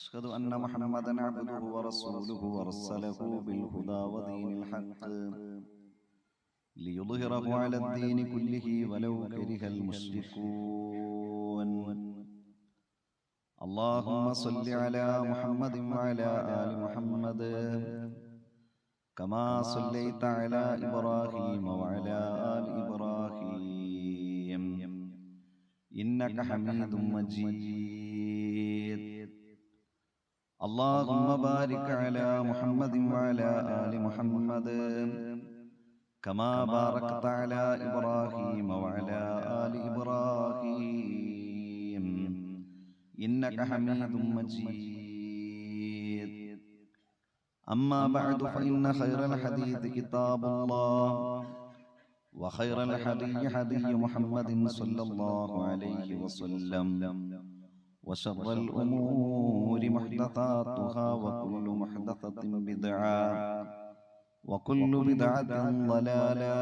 أشهد أن محمدا عبده ورسوله أرسله بالهدى ودين الحق ليظهره على الدين كله ولو كره المشركون اللهم صل على محمد وعلى آل محمد كما صليت على إبراهيم وعلى آل إبراهيم إنك حميد مجيد اللهم بارك على محمد وعلى آل محمد كما باركت على إبراهيم وعلى آل إبراهيم إنك حميد مجيد أما بعد فإن خير الحديث كتاب الله وخير الحدي حدي محمد صلى الله عليه وسلم وشر الأمور محدثاتها وكل محدثة بدعة وكل بدعة ضلالة.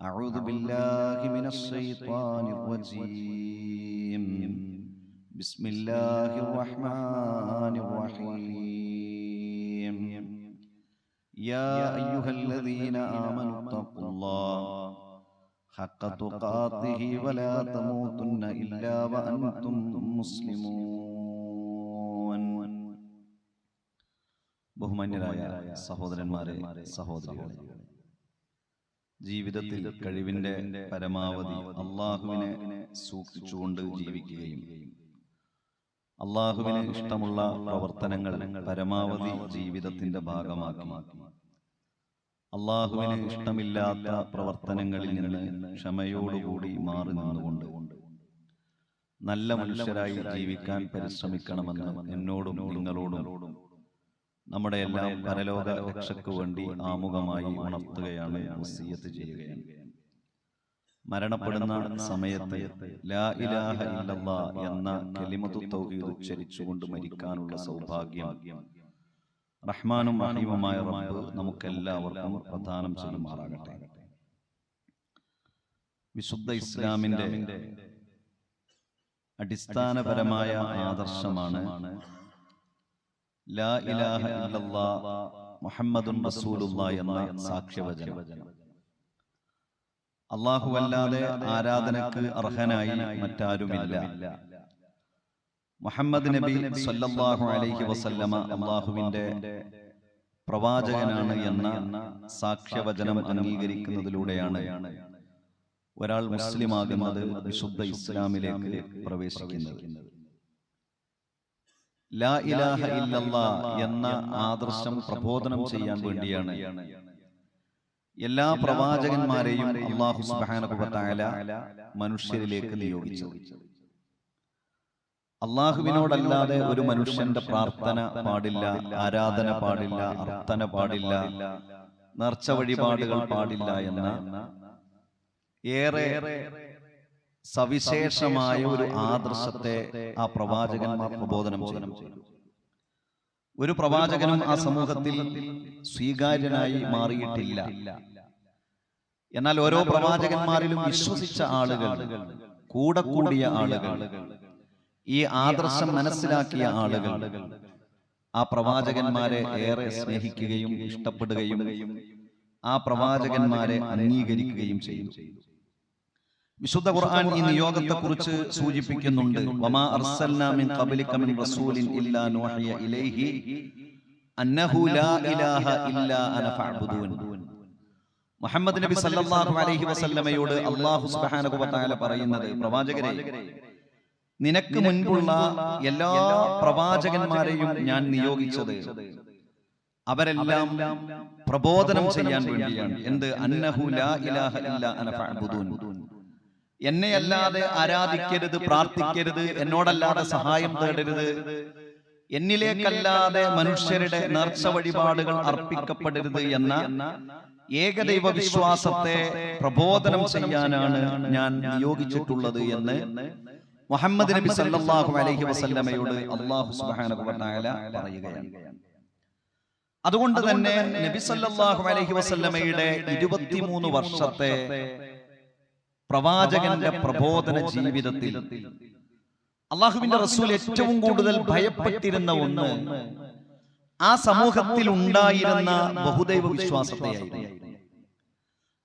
أعوذ بالله من الشيطان الرجيم. بسم الله الرحمن الرحيم. يا أيها الذين آمنوا اتقوا الله. حق تقاته ولا تموتن إلا وأنتم مسلمون ബഹുമാന്യരായ സഹോദരന്മാരെ സഹോദരികളെ ജീവിതത്തിൽ കഴിവിന്റെ പരമാവധി അള്ളാഹുവിനെ സൂക്ഷിച്ചുകൊണ്ട് ജീവിക്കുകയും അള്ളാഹുവിന് ഇഷ്ടമുള്ള പ്രവർത്തനങ്ങൾ പരമാവധി ജീവിതത്തിന്റെ ഭാഗമാക്കി അള്ളാഹുവിന് ഇഷ്ടമില്ലാത്ത പ്രവർത്തനങ്ങളിൽ നിന്ന് ക്ഷമയോടുകൂടി മാറി നിന്നുകൊണ്ട് നല്ല മനുഷ്യരായി ജീവിക്കാൻ പരിശ്രമിക്കണമെന്ന് എന്നോടും നിങ്ങളോടും നമ്മുടെ എല്ലാം പരലോക രക്ഷയ്ക്ക് വേണ്ടി ആമുഖമായി ഉണർത്തുകയാണ് വസിയത്ത് ചെയ്യുകയാണ്. മരണപ്പെടുന്ന സമയത്ത് ലാ ഇലാഹ ഇല്ലല്ലാ എന്ന കലിമതു തൗഹീദ് ഉച്ചരിച്ചുകൊണ്ട് മരിക്കാനുള്ള സൗഭാഗ്യം റഹ്മാനും റഹീമുമായ റബ്ബ് നമുക്കെല്ലാവർക്കും പ്രധാനം ചെയ്യുമാറാകട്ടെ. വിശുദ്ധ ഇസ്ലാമിന്റെ അടിസ്ഥാനപരമായ ആദർശമാണ് ലാ ഇലാഹ ഇല്ലല്ലാ മുഹമ്മദുൻ റസൂലുള്ള എന്ന സാക്ഷ്യവചനം. അല്ലാഹുവല്ലാതെ ആരാധനക്ക് അർഹനായി മറ്റാരുമില്ല. മുഹമ്മദ് നബി സല്ലല്ലാഹു അലൈഹി വസല്ലമ അള്ളാഹുവിന്റെ പ്രവാചകനാണ് എന്ന സാക്ഷ്യവചനം അംഗീകരിക്കുന്നതിലൂടെയാണ് ഒരാൾ മുസ്ലിമാകുന്നത് വിശുദ്ധ ഇസ്ലാമിലേക്ക് പ്രവേശിക്കുന്നത്. ലാ ഇലാഹ ഇല്ലല്ലാ എന്ന ആദർശം പ്രബോധനം ചെയ്യാൻ വേണ്ടിയാണ്. എല്ലാ പ്രവാചകന്മാരെയും അള്ളാഹു തആല മനുഷ്യരിലേക്ക് നിയോഗിച്ചത്. അള്ളാഹുവിനോടല്ലാതെ ഒരു മനുഷ്യന്റെ പ്രാർത്ഥന പാടില്ല ആരാധന പാടില്ല അർത്ഥന പാടില്ല നേർച്ച വഴിപാടുകൾ പാടില്ല എന്ന ഏറെ സവിശേഷമായ ഒരു ആദർശത്തെ ആ പ്രവാചകന്മാർ പ്രബോധനം ചെയ്തു. ഒരു പ്രവാചകനും ആ സമൂഹത്തിൽ സ്വീകാര്യനായി മാറിയിട്ടില്ല. എന്നാൽ ഓരോ പ്രവാചകന്മാരിലും വിശ്വസിച്ച ആളുകൾ കൂടെ കൂടിയ ആളുകൾ ഈ ആദർശം മനസ്സിലാക്കിയ ആളുകൾ ആ പ്രവാചകന്മാരെ ഏറെ സ്നേഹിക്കുകയും ഇഷ്ടപ്പെടുകയും ആ പ്രവാചകന്മാരെ അംഗീകരിക്കുകയും ചെയ്യും വിശുദ്ധ ഖുർആൻ ഈ നിയോഗത്തെ കുറിച്ച് സൂചിപ്പിക്കുന്നുണ്ട്. വമാ അർസൽനാ മിൻ ഖബ്ലിക മിൻ റസൂലിൻ ഇല്ലാ നൂഹിയ ഇലൈഹി അന്നഹു ലാ ഇലാഹ ഇല്ലാ അന ഫഅബ്ദൂൻ. മുഹമ്മദ് നബി സല്ലല്ലാഹു അലൈഹി വസല്ലമയോട് അല്ലാഹു സുബ്ഹാനഹു വ തആല പറയുന്നത് പ്രവാചകരെ നിനക്ക് മുൻപുള്ള എല്ലാ പ്രവാചകന്മാരെയും ഞാൻ നിയോഗിച്ചത്. അവരെല്ലാം പ്രബോധനം ചെയ്യാൻ വേണ്ടിയാണ്. എന്ത്? അന്നഹു ലാ ഇലാഹ ഇല്ലാ അന ഫഅബ്ദൂൻ. എന്നെയല്ലാതെ ആരാധിക്കരുത് പ്രാർത്ഥിക്കരുത് എന്നോടല്ലാതെ സഹായം തേടരുത്. എന്നിലേക്കല്ലാതെ മനുഷ്യരുടെ നേർച്ച വഴിപാടുകൾ അർപ്പിക്കപ്പെടരുത് എന്ന ഏകദൈവ വിശ്വാസത്തെ പ്രബോധനം ചെയ്യാനാണ് ഞാൻ നിയോഗിച്ചിട്ടുള്ളത് എന്ന് മുഹമ്മദ് നബി സല്ലല്ലാഹു അലൈഹി വസല്ലമയോട് അല്ലാഹു സുബ്ഹാനഹു വ തആല പറയുകയാണ്. അതുകൊണ്ട് തന്നെ നബി സല്ലല്ലാഹു അലൈഹി വസല്ലമയുടെ 23 വർഷത്തെ പ്രവാചകന്റെ പ്രബോധന ജീവിതത്തിൽ അള്ളാഹുവിന്റെ റസൂൽ ഏറ്റവും കൂടുതൽ ഭയപ്പെട്ടിരുന്ന ഒന്ന് ആ സമൂഹത്തിൽ ഉണ്ടായിരുന്ന ബഹുദൈവ വിശ്വാസത്തെയായിരുന്നു.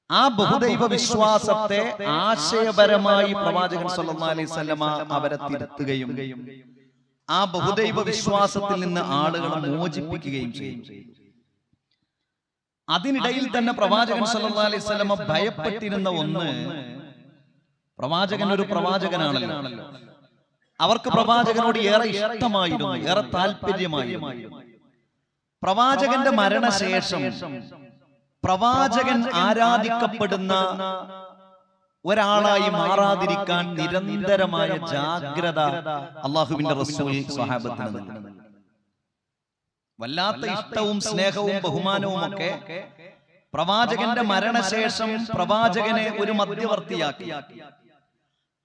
ആ ബഹുദൈവ വിശ്വാസത്തെ ആശയപരമായി പ്രവാചകൻ സല്ലല്ലാഹു അലൈഹി വസല്ലമ അവരെ തിരുത്തുകയും ആ ബഹുദൈവ വിശ്വാസത്തിൽ നിന്ന് ആളുകളെ മോചിപ്പിക്കുകയും ചെയ്യും അതിനിടയിൽ തന്നെ പ്രവാചകൻ സല്ലല്ലാഹു അലൈഹി വസല്ലമ ഭയപ്പെട്ടിരുന്ന ഒന്ന് പ്രവാചകൻ ഒരു പ്രവാചകനാണല്ലോ. അവർക്ക് പ്രവാചകനോട് ഏറെ ഇഷ്ടമായിരുന്നു ഏറെ താല്പര്യമായിരുന്നു. പ്രവാചകന്റെ മരണശേഷം പ്രവാചകൻ ആരാധിക്കപ്പെടുന്ന ഒരാളായി മാറാതിരിക്കാൻ നിരന്തരമായ ജാഗ്രത അള്ളാഹുവിന്റെ റസൂൽ സ്വഹാബത്തിന് വല്ലാത്ത ഇഷ്ടവും സ്നേഹവും ബഹുമാനവും ഒക്കെ പ്രവാചകന്റെ മരണശേഷം പ്രവാചകനെ ഒരു മധ്യവർത്തിയാക്കി.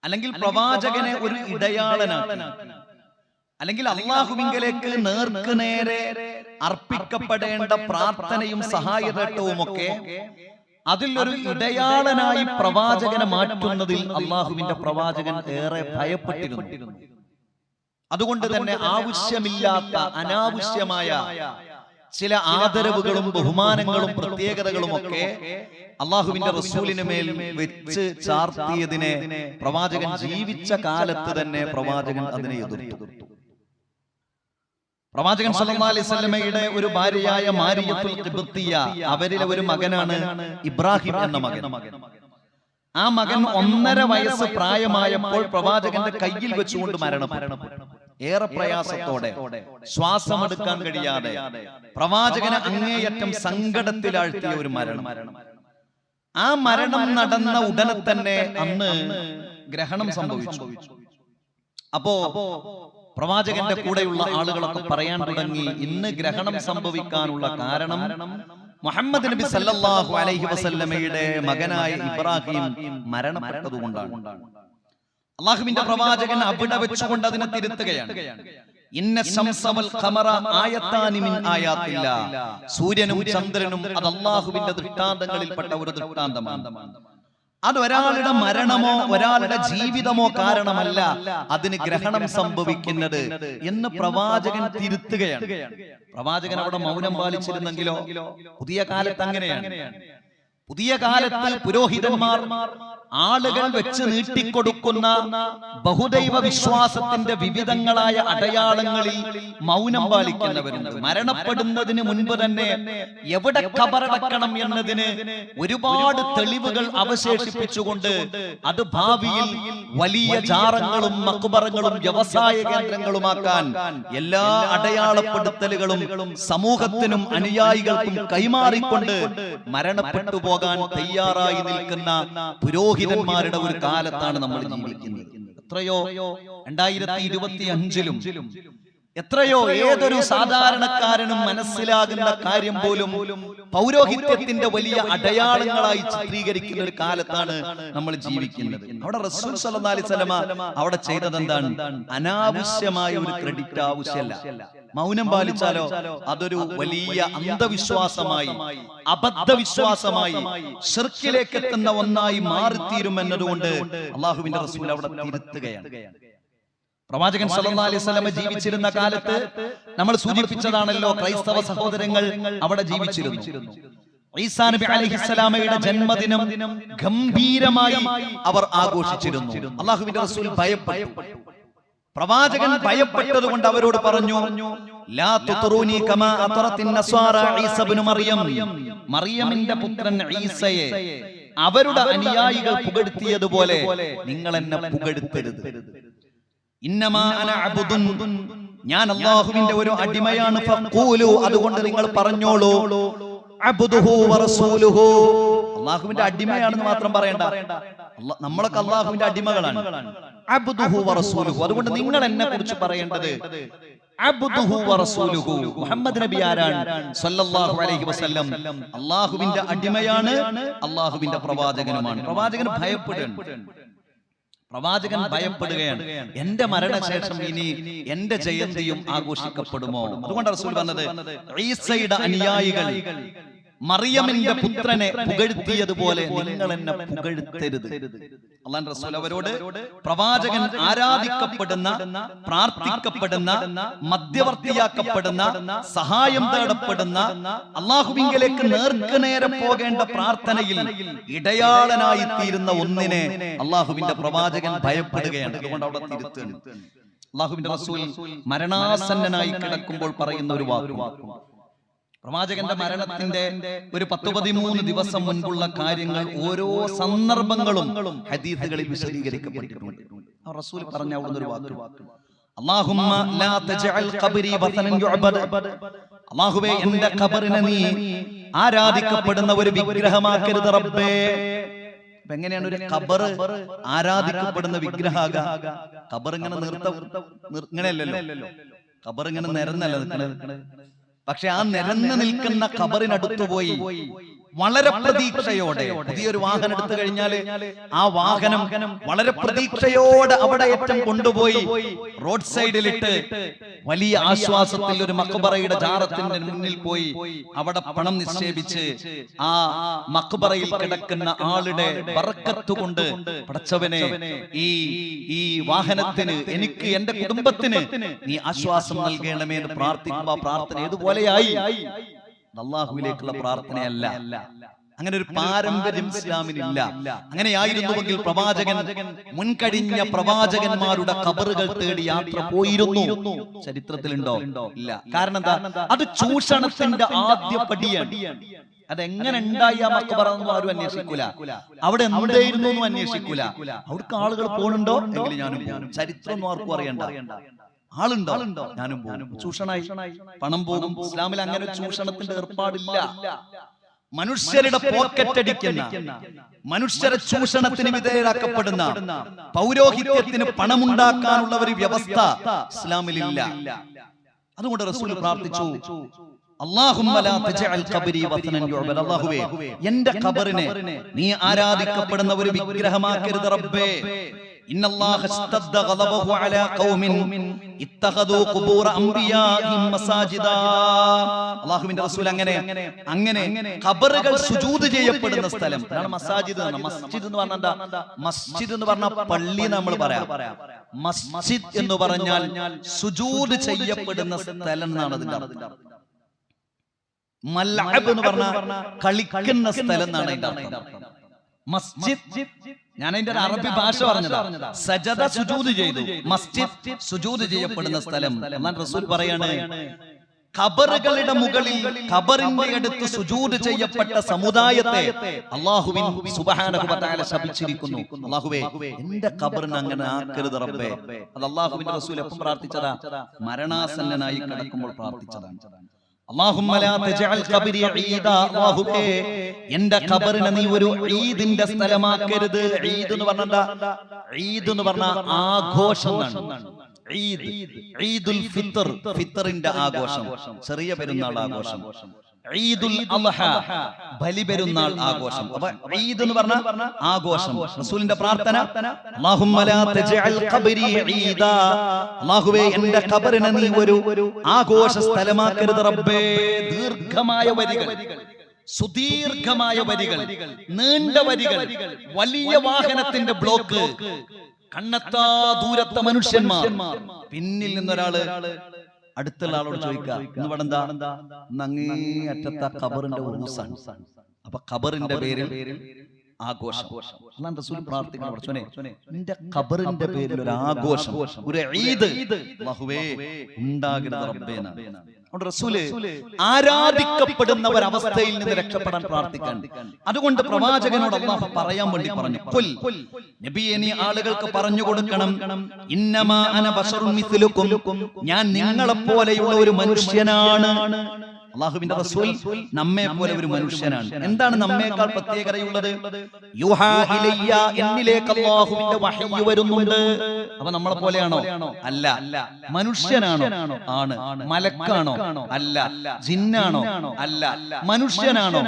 അല്ലെങ്കിൽ പ്രവാചകനെ ഒരു ഇടയാളനാക്കി. അല്ലെങ്കിൽ അള്ളാഹുവിങ്കലേക്ക് നേർക്ക് നേരെ അർപ്പിക്കപ്പെടേണ്ട പ്രാർത്ഥനയും സഹായതട്ടവും ഒക്കെ അതിൽ ഒരു ഇടയാളനായി പ്രവാചകനെ മാറ്റുന്നതിൽ അള്ളാഹുവിന്റെ പ്രവാചകൻ ഏറെ ഭയപ്പെട്ടിരുന്നു. അതുകൊണ്ട് തന്നെ ആവശ്യമില്ലാത്ത അനാവശ്യമായ ചില ആദരവുകളും ബഹുമാനങ്ങളും പ്രത്യേകതകളും ഒക്കെ അള്ളാഹുവിന്റെ റസൂലിന് മേൽ വെച്ച് ചാർത്തിയതിനെ പ്രവാചകൻ ജീവിച്ച കാലത്ത് തന്നെ പ്രവാചകൻ അതിനെ എതിർത്തു. പ്രവാചകൻ വസല്ലമയുടെ ഒരു ഭാര്യയായ മാരിയത്തുൽ ഖിബ്തിയ അവരിലെ ഒരു മകനാണ് ഇബ്രാഹിം എന്ന മകൻ. ആ മകൻ ഒന്നര വയസ്സ് പ്രായമായപ്പോൾ പ്രവാചകന്റെ കയ്യിൽ വെച്ചുകൊണ്ട് മരണപ്പെട്ടു. ഏറെ പ്രയാസത്തോടെ ശ്വാസമെടുക്കാൻ കഴിയാതെ പ്രവാചകനെ അങ്ങേയറ്റം സങ്കടത്തിലാഴ്ത്തിയ ഒരു മരണം. ആ മരണം നടന്ന ഉടനെ തന്നെ അന്ന് ഗ്രഹണം സംഭവിച്ചു. അപ്പോ പ്രവാചകന്റെ കൂടെയുള്ള ആളുകളൊക്കെ പറയാൻ തുടങ്ങി ഇന്ന് ഗ്രഹണം സംഭവിക്കാനുള്ള കാരണം മുഹമ്മദ് നബി സല്ലല്ലാഹു അലൈഹി വസല്ലമയുടെ മകനായ ഇബ്രാഹിം മരണപ്പെട്ടതുകൊണ്ടാണ്. അള്ളാഹുവിന്റെ പ്രവാചകൻ അവിടെ വെച്ചുകൊണ്ട് അതിനെ തിരുത്തുകയാണ്. ഇന്ന സംസവൽ ഖമറ ആയത്താനി മിൻ ആയാത്തില്ല. സൂര്യനും ചന്ദ്രനും അത് അള്ളാഹുവിന്റെ ദൃഷ്ടാന്തങ്ങളിൽപ്പെട്ട ഒരു ദൃഷ്ടാന്തമാണ്. അത് ഒരാളുടെ മരണമോ ഒരാളുടെ ജീവിതമോ കാരണമല്ല അതിന് ഗ്രഹണം സംഭവിക്കുന്നത് എന്ന് പ്രവാചകൻ തിരുത്തുകയാണ്. പ്രവാചകൻ അവിടെ മൗനം പാലിച്ചിരുന്നെങ്കിലോ പുതിയ കാലത്ത് അങ്ങനെയാണ്. പുതിയ കാലത്ത് പുരോഹിതന്മാർ ആളുകൾ വെച്ച് നീട്ടിക്കൊടുക്കുന്ന ബഹുദൈവ വിശ്വാസത്തിന്റെ വിവിധങ്ങളായ അടയാളങ്ങളിൽ മൗനം പാലിക്കുന്നവരുണ്ട്. മരണപ്പെടുന്നതിന് മുൻപ് തന്നെ എവിടെ കബറടക്കണം എന്നതിന് ഒരുപാട് തെളിവുകൾ അവശേഷിപ്പിച്ചുകൊണ്ട് അത് ഭാവിയിൽ വലിയ ജാറങ്ങളും മക്കുബറങ്ങളും വ്യവസായ കേന്ദ്രങ്ങളുമാക്കാൻ എല്ലാ അടയാളപ്പെടുത്തലുകളും സമൂഹത്തിനും അനുയായികൾക്കും കൈമാറിക്കൊണ്ട് മരണപ്പെട്ടു പോകാൻ തയ്യാറായി നിൽക്കുന്ന പുരോഹിതന്മാരുടെ ഒരു കാലത്താണ് നമ്മൾ ജീവിക്കുന്നത്. എത്രയോ? രണ്ടായിരത്തി ഇരുപത്തി അഞ്ചിലും എത്രയോ ഏതൊരു സാധാരണക്കാരനും മനസ്സിലാകുന്ന കാര്യം പോലും പൗരോഹിത്യത്തിന്റെ വലിയ അടയാളങ്ങളായി ചിത്രീകരിക്കുന്ന ഒരു കാലത്താണ് നമ്മൾ ജീവിക്കുന്നത്. അവിടെ റസൂൽ അലൈഹി വസല്ലമ അവിടെ ചെയ്തത് എന്താണ് അനാവശ്യമായ ഒരു ക്രെഡിറ്റ് ആവശ്യമല്ല മൗനം പാലിച്ചാലോ അതൊരു വലിയ അന്ധവിശ്വാസമായി അബദ്ധവിശ്വാസമായി ഷിർക്കിലേക്ക് എത്തുന്ന ഒന്നായി മാറിത്തീരും എന്നതുകൊണ്ട് അള്ളാഹുവിന്റെ റസൂൽ അവിടെ തിരുത്തുകയാണ്. പ്രവാചകൻ സല്ലല്ലാഹു അലൈഹി വസല്ലമ ജീവിച്ചിരുന്ന കാലത്ത് നമ്മൾ സൂചിപ്പിച്ചതാണല്ലോ ക്രൈസ്തവ സഹോദരങ്ങൾ അവിടെ ജീവിച്ചിരുന്നു. ഈസാ നബി അലൈഹിസ്സലാമയുടെ ജന്മദിനം ഗംഭീരമായി അവർ ആഘോഷിച്ചിരുന്നു. അള്ളാഹുവിന്റെ റസൂൽ ഭയപ്പെട്ടു. പ്രവാചകൻ ഭയപ്പെട്ടത് കൊണ്ട് അവരോട് പറഞ്ഞു മറിയമിന്റെ പുത്രൻ ഈസയെ അവരുടെ അനുയായികൾ പുകഴ്ത്തിയതുപോലെ നിങ്ങൾ എന്നെ പുകഴ്ത്തരുത്. ഞാൻ അള്ളാഹുവിന്റെ ഒരു അടിമയാണ്. അതുകൊണ്ട് നിങ്ങൾ പറഞ്ഞോളൂ. അല്ലാഹുവിന്റെ അടിമയാണെന്ന് മാത്രം പറയണ്ട. നമ്മളൊക്കെ അള്ളാഹുവിന്റെ അടിമകളാണ്. അതുകൊണ്ട് നിങ്ങൾ എന്നെ കുറിച്ച് പറയേണ്ടത് മുഹമ്മദ് നബി ആരാണ്? സല്ലല്ലാഹു അലൈഹി വസല്ലം. അല്ലാഹുവിന്റെ അടിമയാണ് അള്ളാഹുവിന്റെ പ്രവാചകനുമാണ്. പ്രവാചകൻ ഭയപ്പെടുകയാണ് പ്രവാചകൻ ഭയപ്പെടുകയാണ്. എന്റെ മരണശേഷം ഇനി എന്റെ ജയന്തിയും ആഘോഷിക്കപ്പെടുമോ? അതുകൊണ്ടാണ് റസൂൽ പറഞ്ഞത് ഈസയുടെ അനുയായികൾ. മറിയമിന്റെ പുത്രനെ പുകഴ്ത്തിയതുപോലെ നിങ്ങൾ എന്നെ പുകഴ്ത്തരുത്. അള്ളാൻ റസൂൽ അവരോട് പ്രവാചകൻ ആരാധിക്കപ്പെടുന്ന പ്രാർത്ഥിക്കപ്പെടുന്ന മധ്യവർത്തിയാക്കപ്പെടുന്ന സഹായം തേടപ്പെടുന്ന അള്ളാഹുവിങ്കലേക്ക് നേർക്കുനേരെ പോകേണ്ട പ്രാർത്ഥനയിൽ ഇടയാളനായി തീരുന്ന ഒന്നിനെ അള്ളാഹുവിന്റെ പ്രവാചകൻ ഭയപ്പെടുകയാണ്. അതുകൊണ്ട് അവിടെ തിരുത്തുകയാണ് അള്ളാഹുവിന്റെ റസൂൽ മരണാസന്നനായി കിടക്കുമ്പോൾ പറയുന്ന ഒരു വാക്ക് പ്രവാചകന്റെ മരണത്തിന്റെ ഒരു പത്ത് പതിമൂന്ന് ദിവസം മുൻപുള്ള കാര്യങ്ങൾ ഓരോ സന്ദർഭങ്ങളും ഹദീസുകളിൽ വിശദീകരിക്കപ്പെട്ടിട്ടുണ്ട്. റസൂൽ പറഞ്ഞ അവിടുന്ന് ഒരു വാക്ക്. ലാ തജഅൽ ഖബരി വസനൻ യുഅബദ്. അല്ലാഹുവേ എന്റെ ഖബറിനെ നീ ആരാധിക്കപ്പെടുന്ന ഒരു വിഗ്രഹമാക്കരുത് റബ്ബേ. എങ്ങനെയാണ് ഒരു ഖബർ ആരാധിക്കപ്പെടുന്ന വിഗ്രഹാക? ഖബർ ഇങ്ങനെ നിർത്ത നിർ- ഇങ്ങനെയല്ലല്ലോ. ഖബർ ഇങ്ങനെ നിരന്നല്ല നിൽക്കണത്? പക്ഷെ ആ നിരന്ന് നിൽക്കുന്ന ഖബറിനടുത്ത് പോയി. വളരെ പ്രതീക്ഷയോടെ പുതിയൊരു വാഹനം എടുത്തു കഴിഞ്ഞാൽ ആ വാഹനം വളരെ പ്രതീക്ഷയോടെ അവിടെ ഏറ്റം കൊണ്ടുപോയി റോഡ് സൈഡിലിട്ട് വലിയ ആശ്വാസത്തിൽ ഒരു മക്ബറയുടെ ജാറത്തിന്റെ മുന്നിൽ പോയി അവിടെ പണം നിക്ഷേപിച്ച് ആ മക്ബറയിൽ കിടക്കുന്ന ആളുടെ വറക്കത്തുകൊണ്ട് പടച്ചവനെ ഈ ഈ വാഹനത്തിന് എനിക്ക് എന്റെ കുടുംബത്തിന് നീ ആശ്വാസം നൽകണമേ എന്ന് പ്രാർത്ഥിക്കുമ്പോ പ്രാർത്ഥന ഏതുപോലെയായി അള്ളാഹുവിലേക്കുള്ള പ്രാർത്ഥനയല്ല. അങ്ങനെ ഒരു പാരമ്പര്യം ഇസ്ലാമിനില്ല അങ്ങനെയായിരുന്നുവെങ്കിൽ പ്രവാചകൻ മുൻകഴിഞ്ഞ പ്രവാചകന്മാരുടെ കബറുകൾ തേടി യാത്ര പോയിരുന്നു. ചരിത്രത്തിലുണ്ടോ? ഇല്ല. കാരണം എന്താ? അത് ചൂഷണത്തിന്റെ ആദ്യ പടിയാണ്. അതെങ്ങനെ ഉണ്ടായി ആ മക്കബറ പറഞ്ഞു ആരും അന്വേഷിക്കൂല. അവിടെ എന്തായിരുന്നു അന്വേഷിക്കൂല. അവിടേക്ക് ആളുകൾ പോണുണ്ടോ? എങ്കിൽ ഞാനും ചരിത്രം ഒന്നും ആർക്കും അറിയണ്ട. ആളുണ്ടോ? ഞാനും പോകും. ചൂഷണായി. പണം പോകും. ഇസ്ലാമിൽ അങ്ങനെ ചൂഷണത്തിന്റെ ഏർപ്പാടില്ല. മനുഷ്യരുടെ പോക്കറ്റ് അടിക്കുന്ന മനുഷ്യരെ ചൂഷണത്തിന് വിധേയരാക്കപ്പെടുന്ന പൗരോഹിത്യത്തിന് പണമുണ്ടാക്കാനുള്ള ഒരു വ്യവസ്ഥ ഇസ്ലാമിലില്ല. അതുകൊണ്ട് റസൂൽ പ്രാർത്ഥിച്ചു. എന്റെ ഖബറിനെ നീ ആരാധിക്കപ്പെടുന്ന ഒരു വിഗ്രഹമാക്കരുത് റബ്ബേ. ഇസ്തദ്ദ ഗളബഹു അലാ ഖൗമിൻ ഇത്തഖദു ഖുബൂറ അംബിയാഇഹിം മസാജിദാ. അല്ലാഹുവിന്റെ റസൂൽ അങ്ങനെ അങ്ങനെ ഖബറുകൾ സുജൂദ് ചെയ്യപ്പെടുന്ന സ്ഥലം. അതാണ് മസാജിദ് എന്ന് മസ്ജിദ് എന്ന് പറഞ്ഞാൽ എന്താ? മസ്ജിദ് എന്ന് പറഞ്ഞാൽ പള്ളി നമ്മൾ പറയാം. മസ്ജിദ് എന്ന് പറഞ്ഞാൽ സുജൂദ് ചെയ്യപ്പെടുന്ന സ്ഥലം എന്നാണ് അതിന്റെ അർത്ഥം. മൽഅബ് എന്ന് പറഞ്ഞ കളിക്കുന്ന സ്ഥലം എന്നാണ് അതിന്റെ അർത്ഥം. മസ്ജിദ് ഞാൻ അതിന്റെ ഒരു അറബി ഭാഷ പറഞ്ഞതാ. സജദ സുജൂദ് ചെയ്തു. മസ്ജിദ് സുജൂദ് ചെയ്യപ്പെടുന്ന സ്ഥലം. എന്നാൽ റസൂൽ പറയാണ് ഖബറുകളുടെ മുകളിൽ ഖബറിന്റെ അടുത്ത് സുജൂദ് ചെയ്യപ്പെട്ട സമുദായത്തെ അള്ളാഹുവിൻ സുബ്ഹാനഹു വ തആല ശപിച്ചിരിക്കുന്നു. അള്ളാഹുവേ എന്റെ ഖബറിന് അങ്ങനെ ആക്കരുത് റബ്ബേ. അത് അള്ളാഹുവിന്റെ റസൂൽ എപ്പം പ്രാർത്ഥിച്ചതാ? മരണാസന്നനായി കിടക്കുമ്പോൾ പ്രാർത്ഥിച്ചതാണ്. അല്ലാഹുവേ എന്റെ ഖബറിനെ നീ ഒരു ഈദിന്റെ സ്ഥലമാക്കരുത്. ഈദ് എന്ന് പറഞ്ഞാ ഈദ് എന്ന് പറഞ്ഞ ആഘോഷം ഈദ്. ഈദുൽ ഫിത്ർ ഫിത്തറിന്റെ ആഘോഷം. ചെറിയ പെരുന്നാൾ ആഘോഷം ഈദുൽ അദ്ഹ ബലിപെരുന്നാൾ ആഘോഷം. അപ്പൊ ഈദ് എന്ന് പറഞ്ഞ ആഘോഷം. റസൂലിന്റെ പ്രാർത്ഥന അല്ലാഹുവേ എന്റെ ഖബറിനെ നീ ഒരു ആഘോഷ സ്ഥലമാക്കരുത് റബ്ബേ. ദീർഘമായ വരികൾ. സുദീർഘമായ വരികൾ. നീണ്ട വരികൾ. വലിയ വാഹനത്തിന്റെ ബ്ലോക്ക്. കണ്ണത്താ ദൂരത്തെ മനുഷ്യന്മാർ. പിന്നിൽ നിന്നൊരാൾ അടുത്തുള്ള ആളോട് ചോദിക്കുക. ഇന്ന് ഇവിടെ എന്താ? അങ്ങേ അറ്റത്ത ഖബറിന്റെ ഉറൂസാണ് അപ്പൊ ഖബറിന്റെ പേരിൽ ആഘോഷം. അള്ളാൻ റസൂൽ പ്രാർത്ഥിക്കണം പഠിച്ചോനെ നിന്റെ ഖബറിന്റെ പേരിൽ ഒരു ആഘോഷം ഒരു ഈദ് അല്ലാഹുവേ ഉണ്ടാകരുത് റബ്ബേ എന്നാണ്. അതുകൊണ്ട് റസൂൽ ആരാധിക്കപ്പെടുന്ന ഒരു അവസ്ഥയിൽ നിന്ന് രക്ഷപ്പെടാൻ പ്രാർത്ഥിക്കാൻ. അതുകൊണ്ട് പ്രവാചകനോട് അള്ളാഹു പറയാൻ വേണ്ടി പറഞ്ഞു പുൽ നബിയെ നീ ആളുകൾക്ക് പറഞ്ഞു കൊടുക്കണം. ഇന്നമാ അന ബശറുൻ മിസ്ലുക്കും. ഞാൻ നിങ്ങളെ പോലെയുള്ള ഒരു മനുഷ്യനാണ്. അള്ളാഹുവിന്റെ റസൂൽ നമ്മെ പോലെ ഒരു മനുഷ്യനാണ്. എന്താണ് നമ്മേക്കാൾ പ്രത്യേകതയുള്ളത്? യുഹാ ഇലയ്യ എന്നിലേക്ക് അള്ളാഹുവിന്റെ വഹയ്യ് വരുന്നുണ്ട്. അപ്പൊ നമ്മളെ പോലെയാണോ? അല്ല. മനുഷ്യനാണോ? ആണ്. മലക്കാണോ? അല്ല. ജിന്നാണോ? അല്ല. മനുഷ്യനാണോ?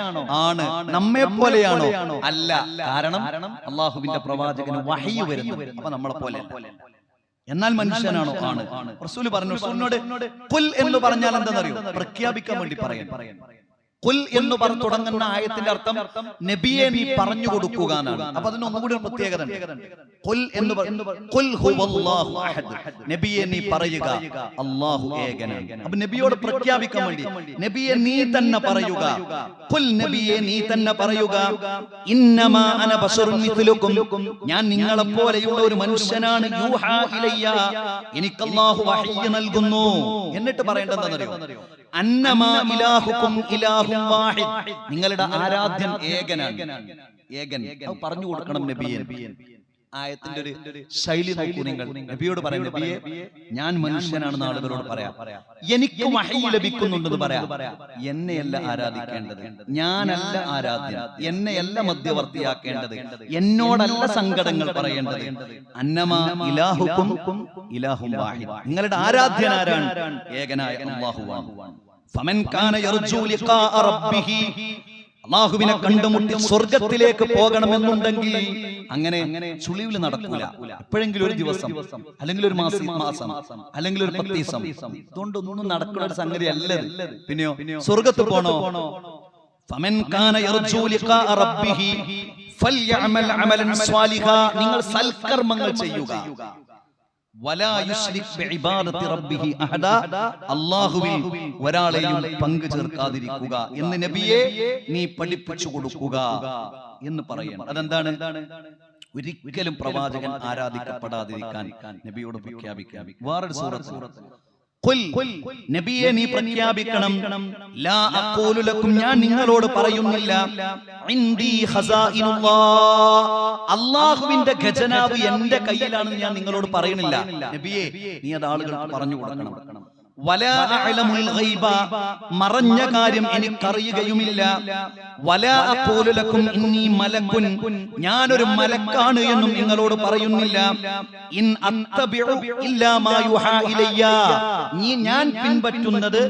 ആണ്. നമ്മെ പോലെയാണോ? അല്ല. കാരണം അള്ളാഹുവിന്റെ പ്രവാചകന് വഹയ്യ വരുന്നു അപ്പൊ നമ്മളെ പോലെ എന്നാൽ മനുഷ്യനാണോ ആണ്? റസൂൽ പറഞ്ഞു റസൂലിനോട് പുൽ എന്ന് പറഞ്ഞാൽ എന്താണെന്നറിയോ? പ്രഖ്യാപിക്കാൻ വേണ്ടി പറയാൻ പറയാൻ കുൽ എന്ന് പറഞ്ഞു തുടങ്ങുന്ന ആയത്തിന്റെ അർത്ഥം നബിയെ നീ പറഞ്ഞു കൊടുക്കുക എന്നാണ്. അപ്പൊ അതിന് ഒന്നുകൂടി ഒരു പ്രത്യേകത കുൽ എന്ന് കുൽ ഹുവല്ലാഹു അഹദ്. നബിയെ നീ പറയുക. അല്ലാഹു ഏകനാണ്. അപ്പൊ നബിയോട് പ്രഖ്യാപിക്കാൻ വേണ്ടി. നബിയെ നീ തന്നെ പറയുക. കുൽ നബിയെ നീ തന്നെ പറയുക. ഇന്നമാ അന ബശറുൻ മിഥ്ലുക്കും ഞാൻ നിങ്ങളെ പോലെയുള്ള ഒരു മനുഷ്യനാണ് യൂഹാ ഇലയ്യ. എനിക്ക് അല്ലാഹു വഹയ്യ് നൽകുന്നു. എന്നിട്ട് പറയേണ്ടതെന്നറിയോ? നിങ്ങളുടെ ആരാധ്യൻ ഏകനാണ്. ഏകൻ. പറഞ്ഞു കൊടുക്കണം നബിയെ. ആയത്തിന്റെ ഒരു ശൈലി നോക്കൂ നിങ്ങൾ. നബിയോട് പറയാം നബിയെ ഞാൻ മനുഷ്യനാണെന്ന് ആളുകളോട് പറയാം. എനിക്ക് മഹി ലഭിക്കുന്നുണ്ടെന്ന് പറയാം. എന്നെയല്ല ആരാധിക്കേണ്ടത്. ഞാനല്ല ആരാധ്യൻ. എന്നെയല്ല മധ്യവർത്തിയാക്കേണ്ടത്. എന്നോടല്ല സങ്കടങ്ങൾ പറയേണ്ടത്. അന്നമാ ഇലാഹുക്കും ഇലാഹും വാഹിദ്. നിങ്ങളുടെ ആരാധ്യൻ ആരാണ്? ഏകനായ അല്ലാഹുവാണ് അള്ളാഹുവിനെ കണ്ടുമുട്ടി സ്വർഗത്തിലേക്ക് പോകണമെന്നുണ്ടെങ്കിൽ അങ്ങനെ ചുളിവിൽ നടക്കൂല. എപ്പോഴെങ്കിലും ഒരു ദിവസം. അല്ലെങ്കിൽ ഒരു മാസം മാസം അല്ലെങ്കിൽ ഒരു പത്ത് ദിവസം. ഇതുകൊണ്ടൊന്നും നടക്കുന്ന ഒരു സംഗതി അല്ല. പിന്നെയോ? സ്വർഗത്ത് പോണോ? നിങ്ങൾ സൽക്കർമ്മങ്ങൾ ചെയ്യുക. അല്ലാഹുവിൽ ഒരാളെയും പങ്കു ചേർക്കാതിരിക്കുക എന്ന് നബിയെ നീ പഠിപ്പിച്ചു കൊടുക്കുക എന്ന് പറയണം. അതെന്താണ്? ഒരിക്കലും പ്രവാചകൻ ആരാധിക്കപ്പെടാതിരിക്കാൻ നബിയോട് പ്രഖ്യാപിക്കാം. വേറൊരു സൂറത്ത്. നബിയെ നീ പ്രഖ്യാപിക്കണം. ലാ അഖൂലു ലക്കും ഞാൻ നിങ്ങളോട് പറയുന്നില്ല. ഇൻദി അല്ലാഹുവിന്റെ ഖജനാവ് എന്റെ കയ്യിലാണെന്ന് ഞാൻ നിങ്ങളോട് പറയുന്നില്ല. നബിയെ നീ അത് ആളുകൾക്ക് പറഞ്ഞു കൊടുക്കണം. മറഞ്ഞ കാര്യം എനിക്കറിയുകയുമില്ല. വലാ അഖൂലു ലക്കും ഇന്നി മലക്കുൻ. ഞാനൊരു മലക്കാണ് എന്നും നിങ്ങളോട് പറയുന്നില്ല. നീ ഞാൻ പിൻപറ്റുന്നത്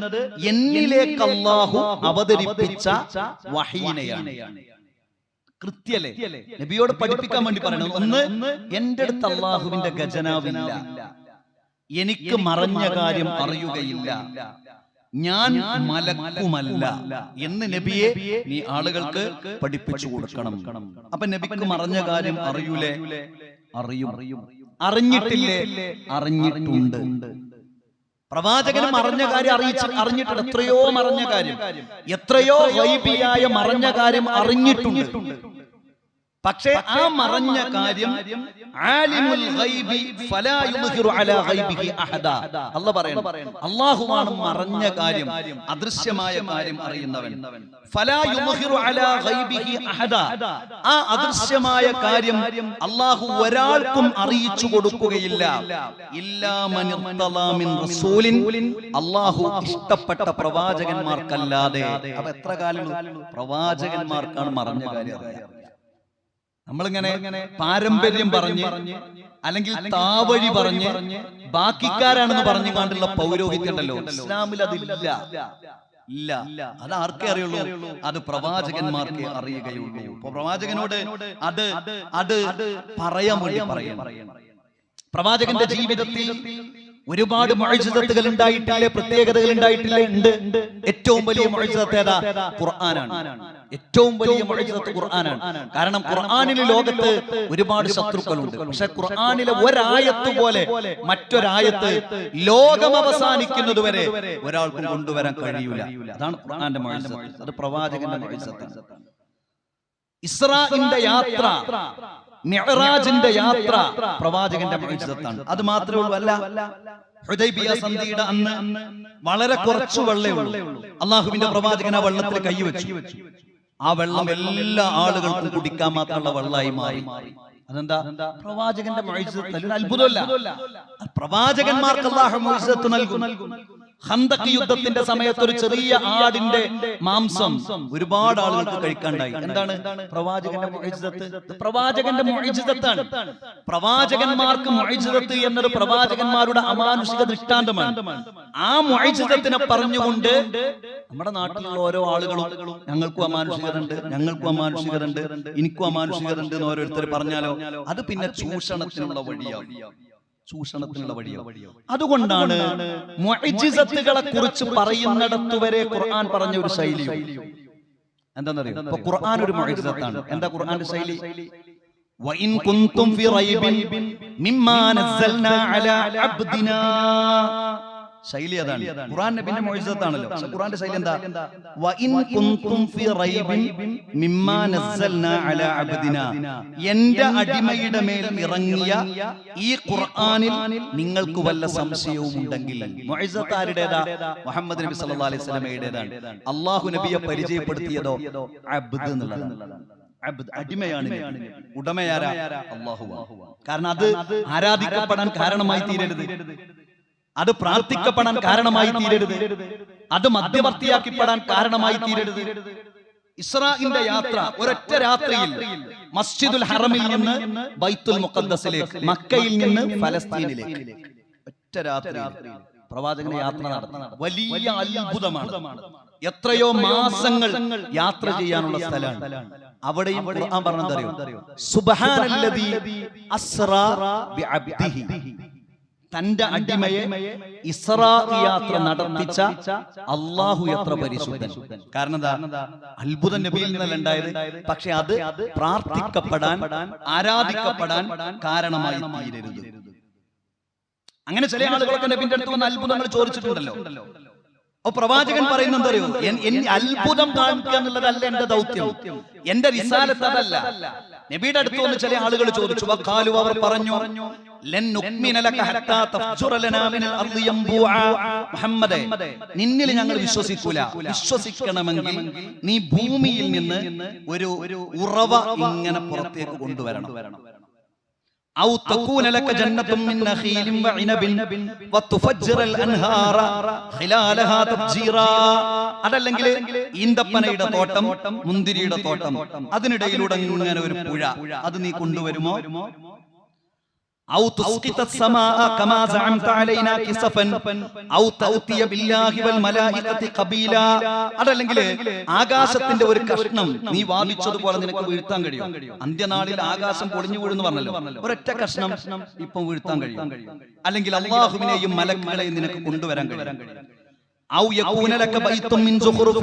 എന്നിലേക്ക് അല്ലാഹു അവതരിപ്പിച്ച വഹീനയാണ്. കൃത്യല്ലേ? നബിയോട് പഠിപ്പിക്കാൻ വേണ്ടി പറയണം ഒന്ന് എന്റെ അടുത്ത് അള്ളാഹുവിന്റെ ഖജനാവില്ല. എനിക്ക് മറഞ്ഞ കാര്യം അറിയുകയില്ല. ഞാൻ മലക്കുമല്ല. എന്ന് നബിയെ നീ ആളുകൾക്ക് പഠിപ്പിച്ചു കൊടുക്കണം. അപ്പൊ നബിക്ക് മറഞ്ഞ കാര്യം അറിയൂലേ? അറിയും. അറിഞ്ഞിട്ടില്ലേ? അറിഞ്ഞിട്ടുണ്ട്. പ്രവാചകന് മറഞ്ഞ കാര്യം അറിയിച്ച അറിഞ്ഞിട്ടുണ്ട് എത്രയോ മറഞ്ഞ കാര്യം. എത്രയോ വൈബിയായ മറഞ്ഞ കാര്യം അറിഞ്ഞിട്ടുണ്ട്. പക്ഷേ ആ മറഞ്ഞ കാര്യം അല്ല പറയണം അല്ലാഹുവാണ് മറഞ്ഞ കാര്യം അദൃശ്യമായ കാര്യം അറിയുന്നവൻ. ആ അദൃശ്യമായ കാര്യം അള്ളാഹു ഒരാൾക്കും അറിയിച്ചു കൊടുക്കുകയില്ല. അല്ലാഹു ഇഷ്ടപ്പെട്ട പ്രവാചകന്മാർക്കല്ലാതെ. അപ്പൊ എത്ര കാലം പ്രവാചകന്മാർക്കാണ് മറഞ്ഞ കാര്യം അറിയാം. നമ്മളിങ്ങനെ പാരമ്പര്യം പറഞ്ഞ് അല്ലെങ്കിൽ താവഴി പറഞ്ഞ് ബാക്കിക്കാരാണെന്ന് പറഞ്ഞു കണ്ടുള്ള പൗരോഹിത്യണ്ടല്ലോ ഇസ്ലാമിൽ അതില്ല ഇല്ല. അത് ആർക്കേ അറിയുള്ളൂ? അത് പ്രവാചകന്മാർക്ക് അറിയുകയുള്ളൂ. പ്രവാചകനോട് അത് അത് പറയാൻ വേണ്ടി പറയണം. പ്രവാചകന്റെ ജീവിതത്തിൽ ഒരുപാട് മൊഴിജിതത്തുകൾ ഉണ്ടായിട്ടില്ല? പ്രത്യേകതകൾ ഉണ്ടായിട്ടില്ല? ഉണ്ട്. ഏറ്റവും വലിയ മൊഴിജിതത്ത് ഏതാ? ഖുർആനാണ്. ഏറ്റവും വലിയ മൊഴിജിതത്ത് ഖുർആനാണ്. കാരണം ഖുർആനിലെ ലോകത്ത് ഒരുപാട് ശത്രുക്കളുണ്ട്. പക്ഷെ ഖുർആനിലെ ഒരായത്ത് പോലെ മറ്റൊരായത്ത് ലോകം അവസാനിക്കുന്നതുവരെ ഒരാൾക്കും കൊണ്ടുവരാൻ കഴിയൂല. അതാണ് ഖുർആന്റെ മൊഴിജിതത്ത് അത് പ്രവാചകന്റെ മൊഴിജിതത്താണ് ഇസ്രാന്റെ യാത്ര. മിഅ്റാജിന്റെ യാത്ര പ്രവാചകന്റെ മൊഴിജിതത്താണ് അത് മാത്രമേ ഉള്ളൂ അല്ല ഹുദൈബിയ സന്ധിയുടെ അന്ന് വളരെ കുറച്ച് വെള്ളമേ ഉള്ളൂ. അള്ളാഹുവിന്റെ പ്രവാചകൻ ആ വെള്ളത്തിൽ കൈവച്ചു ആ വെള്ളം എല്ലാ ആളുകൾക്കും കുടിക്കാൻ മാത്രമുള്ള വെള്ളമായി മാറി. അതെന്താ? പ്രവാചകന്റെ അത്ഭുതമല്ല. പ്രവാചകന്മാർക്ക് അള്ളാഹു നൽകും ഹന്തക് യുദ്ധത്തിന്റെ സമയത്ത് ഒരു ചെറിയ ആടിന്റെ മാംസം ഒരുപാട് ആളുകൾക്ക് കഴിക്കാണ്ടായി. എന്താണ്? പ്രവാചകന്റെ മൊഴിജിതത്ത് പ്രവാചകന്റെ മൊഴിജിതത്താണ് പ്രവാചകന്മാർക്ക് മൊഴിജിതത്ത് എന്നത് പ്രവാചകന്മാരുടെ അമാനുഷിക ദൃഷ്ടാന്തമാണ്. ആ മൊഴിജിതത്തിനെ പറഞ്ഞുകൊണ്ട് നമ്മുടെ നാട്ടിലുള്ള ഓരോ ആളുകളും ഞങ്ങൾക്കും അമാനുഷികരുണ്ട് ഞങ്ങൾക്കും അമാനുഷികരുണ്ട് എനിക്കും അമാനുഷികരുണ്ട് എന്ന് ഓരോരുത്തർ പറഞ്ഞാലോ അത് പിന്നെ ചൂഷണത്തിനുള്ള വഴിയാവും. ചൂഷണത്തിനുള്ള വഴിയോ അതുകൊണ്ടാണ് മുഅ്ജിസത്തുകളെ കുറിച്ച് പറയുന്നിടത്ത് വരെ ഖുർആൻ പറഞ്ഞ ഒരു ശൈലിയും എന്താണെന്നറിയോ ഇപ്പൊ ഖുർആൻ ഒരു മുഅ്ജിസത്താണ് എന്താ ഖുർആന്റെ ശൈലി وإن كنتم في ريب مما نزلنا على عبدنا ശൈലി അതാണ്. ഖുർആൻ നബിന്റെ മോയിസത്താണല്ലോ പക്ഷെ ഖുർആന്റെ ശൈലി എന്താ? വഇൻ കുൻതും ഫി റൈബിൻ മിമ്മാ നസ്സൽനാ അലാ അബ്ദിനാ. എന്റെ അടിമയുടെ മേൽ ഇറങ്ങിയ ഈ ഖുർആനിൽ നിങ്ങൾക്ക് വല്ല സംശയവും ഉണ്ടെങ്കിൽ ആരുടേതാ മുഹമ്മദ് നബി സല്ലല്ലാഹു അലൈഹി വസല്ലമയുടേതാണ് അല്ലാഹു നബിയെ പരിചയപ്പെടുത്തിയതോ അബ്ദ് എന്നുള്ളതാണ്. അടിമയാണ്. ഉടമയാരാ? അള്ളാഹു കാരണം അത് ആരാധിക്കപ്പെടാൻ കാരണമായി തീരരുത്. അത് പ്രാർത്ഥിക്കപ്പെടാൻ കാരണമായി തീരരുത്. അത് മധ്യവർത്തിയാക്കിപ്പെടാൻ കാരണമായി തീരരുത്. ഇസ്രാഇന്റെ യാത്ര ഒരൊറ്റ രാത്രിയിൽ മസ്ജിദുൽ ഹറമിൽ നിന്ന് ബൈത്തുൽ മുഖദ്ദസിലേക്ക് മക്കയിൽ നിന്ന് ഫലസ്തീനിലേക്ക്. ഒറ്റ രാത്രി പ്രവാചകന്റെ യാത്ര നടത്തി വലിയ അത്ഭുതമാണ്. എത്രയോ മാസങ്ങൾ യാത്ര ചെയ്യാനുള്ള സ്ഥലമാണ്. അവിടെയും ഖുർആൻ പറഞ്ഞതറിയോ സുബ്ഹാനല്ലദീ അസ്റാ ബിഅബ്ദിഹി. തന്റെ അടിമയെ ഇസ്രാ യാത്ര നടത്തിച്ച അള്ളാഹു എത്ര പരിശുദ്ധൻ? കാരണം എന്താ അത്ഭുതം നബിയിൽ നിന്നല്ല ഉണ്ടായത് പക്ഷെ അത് പ്രാർത്ഥിക്കപ്പെടാൻ ആരാധിക്കപ്പെടാൻ കാരണമായി തീരരുത്. അങ്ങനെ ചില ആളുകളൊക്കെ നബിന്റെ അടുത്ത് വന്ന് അത്ഭുതങ്ങൾ ചോദിച്ചിട്ടുണ്ടല്ലോ. അപ്പൊ പ്രവാചകൻ പറയുന്ന എന്തറിയോ അത്ഭുതം കാണിക്കുക എന്നുള്ളതല്ല എന്റെ ദൗത്യം. എന്റെ റിസാലത്ത് അതല്ല നബിയുടെ അടുത്ത് വന്ന് ചില ആളുകൾ ചോദിച്ചു വഖാലു അവർ പറഞ്ഞു ലൻ നുക്മിന ലക ഹത്താ തഫ്ജുറ ലനാ മിനൽ അർളി യംബൂഅ മുഹമ്മദേ നിന്നിൽ ഞങ്ങൾ വിശ്വസിക്കൂല. വിശ്വസിക്കണമെങ്കിൽ നീ ഭൂമിയിൽ നിന്ന് ഒരു ഉറവ ഇങ്ങനെ പുറത്തേക്ക് കൊണ്ടുവരണം. أو تكون لك جنة من نخيل وعنب وتفجر الأنهار خلالها تفجيرا അതല്ലെങ്കിൽ ഈന്തപ്പനയുടെ തോട്ടം മുന്തിരിയുടെ തോട്ടം അതിനിടയിലൂടെ ഇങ്ങനെ ഒരു പുഴ അത് നീ കൊണ്ടുവരുമോ أو تسقط السماء كما زعمت علينا كسفا أو تأتي بالله والملائكة قبيلا അതല്ലെങ്കിൽ ആകാശത്തിന്റെ ഒരു കഷ്ണം നീ വാദിച്ചതുപോലെ നിനക്ക് വീഴ്ത്താൻ കഴിയും അന്ത്യനാളിൽ ആകാശം പൊളിഞ്ഞു വീഴുന്നു പറഞ്ഞല്ലോ ഒരൊറ്റ കഷ്ണം ഇപ്പം വീഴ്ത്താൻ കഴിയും അല്ലെങ്കിൽ അള്ളാഹുവിനെയും മലക്കുകളെയും നിനക്ക് കൊണ്ടുവരാൻ കഴിയും أو يكون لك بيت من زخرف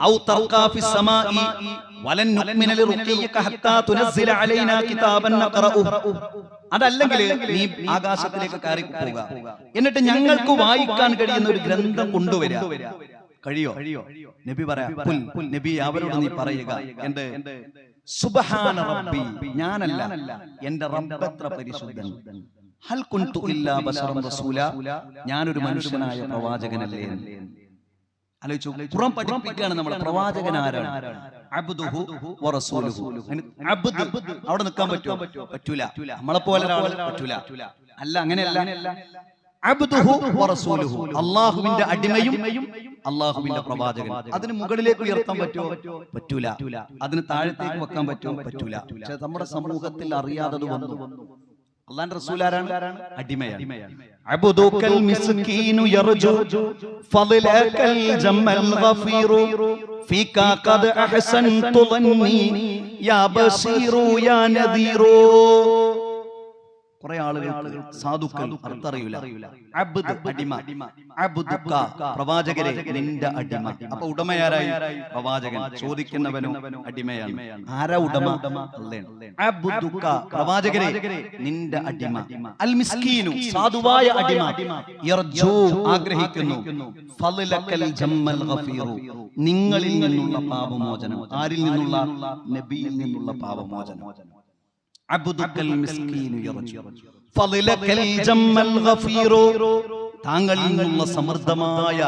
أو ترقى في السماء അതല്ലെങ്കിൽ നീ ആകാശത്തിലേക്ക് കയറി പോവുക എന്നിട്ട് ഞങ്ങൾക്ക് വായിക്കാൻ കഴിയുന്ന ഒരു ഗ്രന്ഥം കൊണ്ടുവരിക കഴിയോ? നബി പറയാം നബി അവരോട് നീ പറയുക. എന്റെ സുബഹാന റബ്ബി. ഞാനല്ല. എന്റെ എത്ര പരിശുദ്ധൻ? ഹൽ കുൻതു ഇല്ലാ ബശറൻ റസൂല. ഞാനൊരു മനുഷ്യനായ പ്രവാചകനല്ലേ? ആലോചിച്ചു. ഖുർആൻ പഠിപ്പിക്കുകയാണ് നമ്മൾ പ്രവാചകൻ ആരാണ്? അബ്ദുഹു വറസൂലുഹു അബ്ദ് അവിടെ നിൽക്കാൻ പറ്റുമോ? പറ്റൂല. നമ്മളെ പോലെ ഒരാൾ പറ്റൂല. അല്ല അങ്ങനെയല്ല. അബ്ദുഹു വറസൂലുഹു അള്ളാഹുവിന്റെ അടിമയും അള്ളാഹുവിന്റെ പ്രവാചകൻ. അതിന് മുകളിലേക്ക് ഉയർത്താൻ പറ്റുമോ? പറ്റൂല. അതിന് താഴത്തേക്ക് വെക്കാൻ പറ്റുമോ? പറ്റൂല. നമ്മുടെ സമൂഹത്തിൽ അറിയാത്തത് വന്നു. അള്ളാന്റെ റസൂൽ ആരാണ്? അടിമയാണ്. عبدك المسكين يرجو فضلك الجم الغفير. فيك قد أحسنت ظني يا بصير يا نذير. കുറെ ആളുകൾ സാധുക്കൾ അർത്ഥറിയില്ല. അബ്ദ് അടിമ അബ്ദുക്ക പ്രവാചകരെ നിന്റെ അടിമ. അപ്പൊ ഉടമയാരായി? പ്രവാചകൻ. ചോദിക്കുന്നവനും അടിമയാണ്. ആരാ ഉടമ? അബ്ദുക്ക പ്രവാചകരെ നിന്റെ അടിമ. അൽ മിസ്കീനു സാധുവായ അടിമ. യർജു ആഗ്രഹിക്കുന്നു. ഫളലക്കൽ ജമ്മൽ ഗഫീറു. നിങ്ങളിൽ നിന്നുള്ള പാപമോചനം. ആരിൽ നിന്നുള്ള? നബിയിൽ നിന്നുള്ള പാപമോചനം. അബ്ദുക്കൽ മിസ്കീനു യർജു ഫളിലക്കൽ ജമ്മൽ ഗഫീറു. താങ്കളിൽ നിന്നുള്ള സമൃദ്ധമായ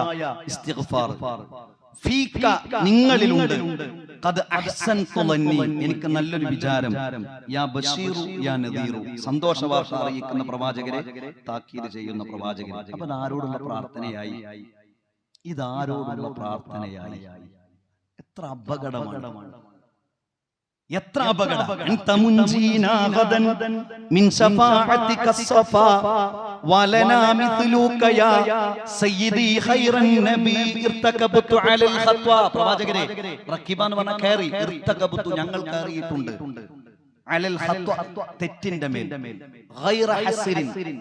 ഇസ്തിഗ്ഫാർ. ഫീക നിങ്ങളിലുണ്ട്. ഖദ് അഹ്സൻ തുലന്നി എനിക്ക് നല്ലൊരു വിചാരം. യാ ബഷീറു യാ നദീറു. സന്തോഷ വാർത്ത അറിയിക്കുന്ന പ്രവാചകരെ താക്കീത് ചെയ്യുന്ന പ്രവാചകൻ. അപ്പൊ ആരോടുള്ള പ്രാർത്ഥനയായി? ഇതാരോടുള്ള പ്രാർത്ഥനയായി? എത്ര അപകടമാണ്. എത്ര പ്രവാചകരെ ഞങ്ങൾ കയറിയിട്ടുണ്ട്. തെറ്റിന്റെ മേൽ.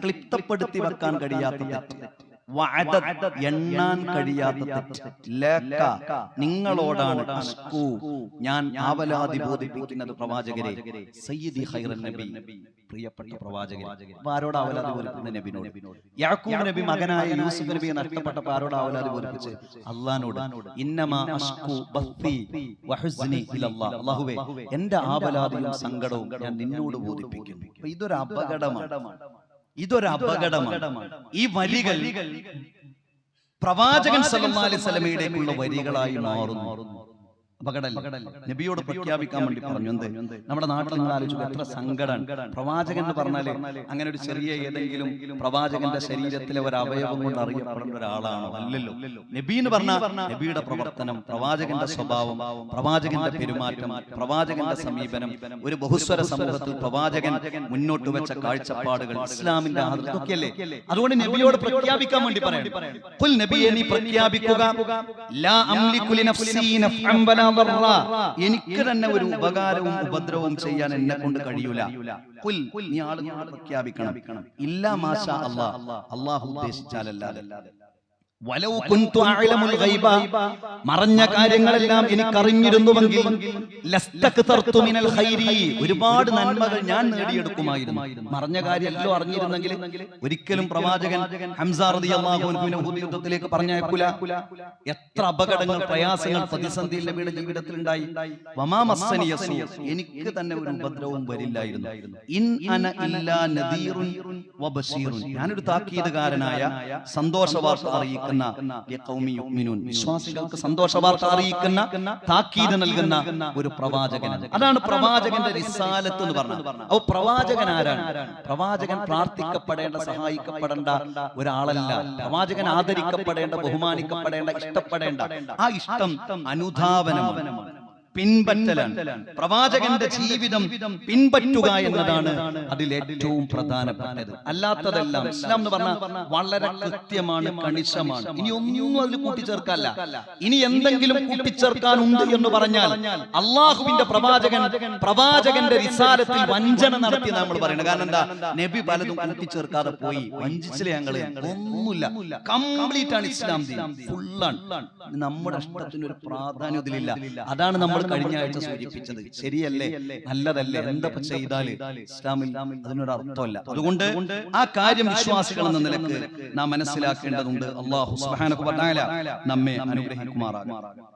ക്ലിപ്തപ്പെടുത്തി വെക്കാൻ കഴിയാത്ത തെറ്റ് എണ്ണാൻ കഴിയാത്ത തെറ്റ്. ലക നിങ്ങളോടാണ് അഷ്കു ഞാൻ ആവലാതി ബോധിപ്പിക്കുന്നത് പ്രവാചകരെ. സയ്യിദി ഖൈറൻ നബി. പ്രിയപ്പെട്ട പ്രവാചകൻ ആരോട് ആവലാതി ബോധിപ്പിക്കുന്ന നബിനോട്. യാക്കൂബ് നബി മകനായ യൂസുഫ് നബിയെ നഷ്ടപ്പെട്ടപ്പോൾ ആരോട് ആവലാതി ബോധിപ്പിച്ച് അള്ളഹാനോട് ഇന്നമാ അഷ്കു ബസ്തി വഹുസ്നി ഇലല്ലാഹ്. അല്ലാഹുവേ എന്റെ ആവലാതിയും സങ്കടവും ഞാൻ നിന്നോട് ബോധിപ്പിക്കുന്നു. ഇതൊരു അപകടമാണ്. ഇതൊരു അപകടമാണ്. ഈ വരികൾ പ്രവാചകൻ സല്ലല്ലാഹു അലൈഹി വരികളായി മാറുന്നു. നബിയോട് പ്രഖ്യാപിക്കാൻ വേണ്ടി പറഞ്ഞു. എന്ത്? നമ്മുടെ നാട്ടിൽ നിങ്ങൾ ആലോചിച്ചു എത്ര സങ്കടം. പ്രവാചകൻ എന്ന് പറഞ്ഞാൽ അങ്ങനെ ഒരു ചെറിയ ഏതെങ്കിലും പ്രവാചകന്റെ ശരീരത്തിലെ ഒരു അവയവം കൊണ്ട് അറിയപ്പെടുന്ന ഒരാളാണ്? അല്ലല്ലോ. നബി എന്ന് പറഞ്ഞാൽ നബിയുടെ പ്രവർത്തനം പ്രവാചകന്റെ സ്വഭാവം പ്രവാചകന്റെ പെരുമാറ്റം പ്രവാചകന്റെ സമീപനം ഒരു ബഹുസ്വര സമൂഹത്തിൽ പ്രവാചകൻ മുന്നോട്ട് വെച്ച കാഴ്ചപ്പാടുകൾ ഇസ്ലാമിന്റെ ആദൃത്തൊക്കെയല്ലേ അതുകൊണ്ട് നബിയോട് പ്രഖ്യാപിക്കാൻ വേണ്ടി പറയാം നബിയെ നീ പ്രഖ്യാപിക്കുക. ലാ നഫ്അൻ വലാ എനിക്ക് തന്നെ ഒരു ഉപകാരവും ഉപദ്രവവും ചെയ്യാൻ എന്നെ കൊണ്ട് കഴിയൂല. നീ ആളുകളോട് പ്രഖ്യാപിക്കണം. ഇല്ലാ മാഷാ അള്ളാഹ് അല്ലാഹു ഉദ്ദേശിച്ചാലല്ലാതെ. മറഞ്ഞ കാര്യങ്ങളെല്ലാം എനിക്കറിഞ്ഞിരുന്നുവെങ്കിൽ ഒരുപാട് നന്മകൾ ഞാൻ നേടിയെടുക്കുമായിരുന്നു. മറഞ്ഞ കാര്യമല്ലോ അറിഞ്ഞിരുന്നെങ്കിൽ ഒരിക്കലും പ്രവാചകൻ യുദ്ധത്തിലേക്ക് പറഞ്ഞയക്കൂല. എത്ര അപകടങ്ങൾ പ്രയാസങ്ങൾ പ്രതിസന്ധി നബിയുടെ ജീവിതത്തിൽ ഉണ്ടായി എനിക്ക് തന്നെ ഒരു ഉപദ്രവവും വരില്ലായിരുന്നു. ഇൻ അന ഇല്ലാ നദീറുൻ ഞാനൊരു താക്കീതുകാരനായ സന്തോഷ വാർത്ത അറിയിക്കുന്ന. വിശ്വാസികൾക്ക് സന്തോഷ വാർത്ത അറിയിക്കുന്ന താക്കീത് നൽകുന്ന ഒരു പ്രവാചകൻ അതാണ് പ്രവാചകന്റെ റിസാലത്ത് എന്ന് പറഞ്ഞത് അപ്പൊ പ്രവാചകൻ ആരാണ്? പ്രവാചകൻ പ്രാർത്ഥിക്കപ്പെടേണ്ട സഹായിക്കപ്പെടേണ്ട ഒരാളല്ല. പ്രവാചകൻ ആദരിക്കപ്പെടേണ്ട ബഹുമാനിക്കപ്പെടേണ്ട ഇഷ്ടപ്പെടേണ്ട ആ ഇഷ്ടം അനുധാവനമാണ്. പിൻപറ്റലാണ്. പ്രവാചകന്റെ ജീവിതം പിൻപറ്റുക എന്നതാണ് അതിൽ ഏറ്റവും പ്രധാനപ്പെട്ടത്. അല്ലാത്തതെല്ലാം ഇസ്ലാം എന്ന് പറഞ്ഞാൽ വളരെ കൃത്യമാണ് കണിശമാണ്. ഇനി ഒന്നും അതിൽ കൂട്ടിച്ചേർക്കല്ല. ഇനി എന്തെങ്കിലും കൂട്ടിച്ചേർക്കാനുണ്ട് എന്ന് പറഞ്ഞാൽ അള്ളാഹുവിന്റെ പ്രവാചകൻ പ്രവാചകന്റെ റിസാലത്തിൽ വഞ്ചന നടത്തി നമ്മൾ പറയുന്നത്. കാരണം എന്താ? നബി പലതും കൂട്ടിച്ചേർക്കാതെ പോയി. വഞ്ചിച്ചില്ല ഞങ്ങൾ? ഒന്നുമില്ല. കംപ്ലീറ്റ് ആണ് ഇസ്ലാം ഫുള്ളാണ്. നമ്മുടെ ഇഷ്ടത്തിന് ഒരു പ്രാധാന്യം ഇതിലില്ല. അതാണ് നമ്മൾ കഴിഞ്ഞ ആഴ്ച സൂചിപ്പിച്ചത് ശരിയല്ലേ? നല്ലതല്ലേ? എന്തൊക്കെ ചെയ്താൽ ഇസ്ലാമിൽ അതിനൊരു അർത്ഥമല്ല. അതുകൊണ്ട് ആ കാര്യം വിശ്വാസികൾ എന്ന നിലയ്ക്ക് നാം മനസ്സിലാക്കേണ്ടതുണ്ട്. അള്ളാഹു നമ്മെ അനുഗ്രഹിക്കുമാറാകട്ടെ.